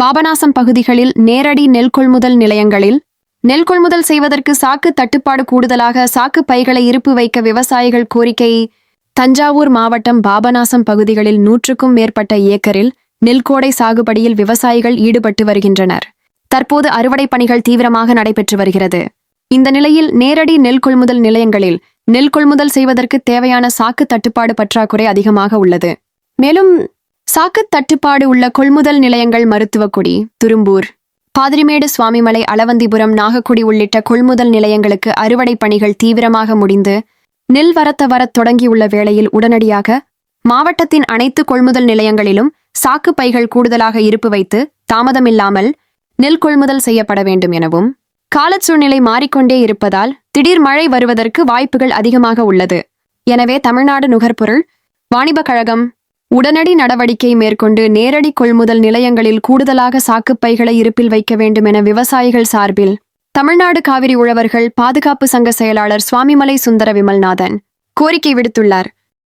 பாபநாசம் பகுதிகளில் நேரடி நெல் கொள்முதல் நிலையங்களில் நெல் கொள்முதல் செய்வதற்கு சாக்கு தட்டுப்பாடு கூடுதலாக சாக்கு பைகளை இருப்பு வைக்க விவசாயிகள் கோரிக்கை. தஞ்சாவூர் மாவட்டம் பாபநாசம் பகுதிகளில் நூற்றுக்கும் மேற்பட்ட ஏக்கரில் நெல்கோடை சாகுபடியில் விவசாயிகள் ஈடுபட்டு வருகின்றனர். தற்போது அறுவடை பணிகள் தீவிரமாக நடைபெற்று வருகிறது. இந்த நிலையில் நேரடி நெல் கொள்முதல் நிலையங்களில் நெல் கொள்முதல் செய்வதற்கு தேவையான சாக்கு தட்டுப்பாடு பற்றாக்குறை அதிகமாக உள்ளது. மேலும் சாக்கு தட்டுப்பாடு உள்ள கொள்முதல் நிலையங்கள் மருத்துவக்குடி துரும்பூர். பாதிரிமேடு சுவாமிமலை அளவந்திபுரம் நாகக்குடி உள்ளிட்ட கொள்முதல் நிலையங்களுக்கு அறுவடை பணிகள் தீவிரமாக முடிந்து நெல் வரத்த வரத் தொடங்கியுள்ள வேளையில் உடனடியாக மாவட்டத்தின் அனைத்து கொள்முதல் நிலையங்களிலும் சாக்கு பைகள் கூடுதலாக இருப்பு வைத்து தாமதமில்லாமல் நெல் கொள்முதல் செய்யப்பட வேண்டும் எனவும் காலச் சூழ்நிலை மாறிக்கொண்டே இருப்பதால் திடீர் மழை வருவதற்கு வாய்ப்புகள் அதிகமாக உள்ளது. எனவே தமிழ்நாடு நுகர்பொருள் வாணிபக் கழகம் உடனடி நடவடிக்கை மேற்கொண்டு நேரடி கொள்முதல் நிலையங்களில் கூடுதலாக சாக்குப்பைகளை இருப்பில் வைக்க வேண்டும் என விவசாயிகள் சார்பில் தமிழ்நாடு காவிரி உழவர்கள் பாதுகாப்பு சங்க செயலாளர் சுவாமிமலை சுந்தர விமல்நாதன் கோரிக்கை விடுத்துள்ளார்.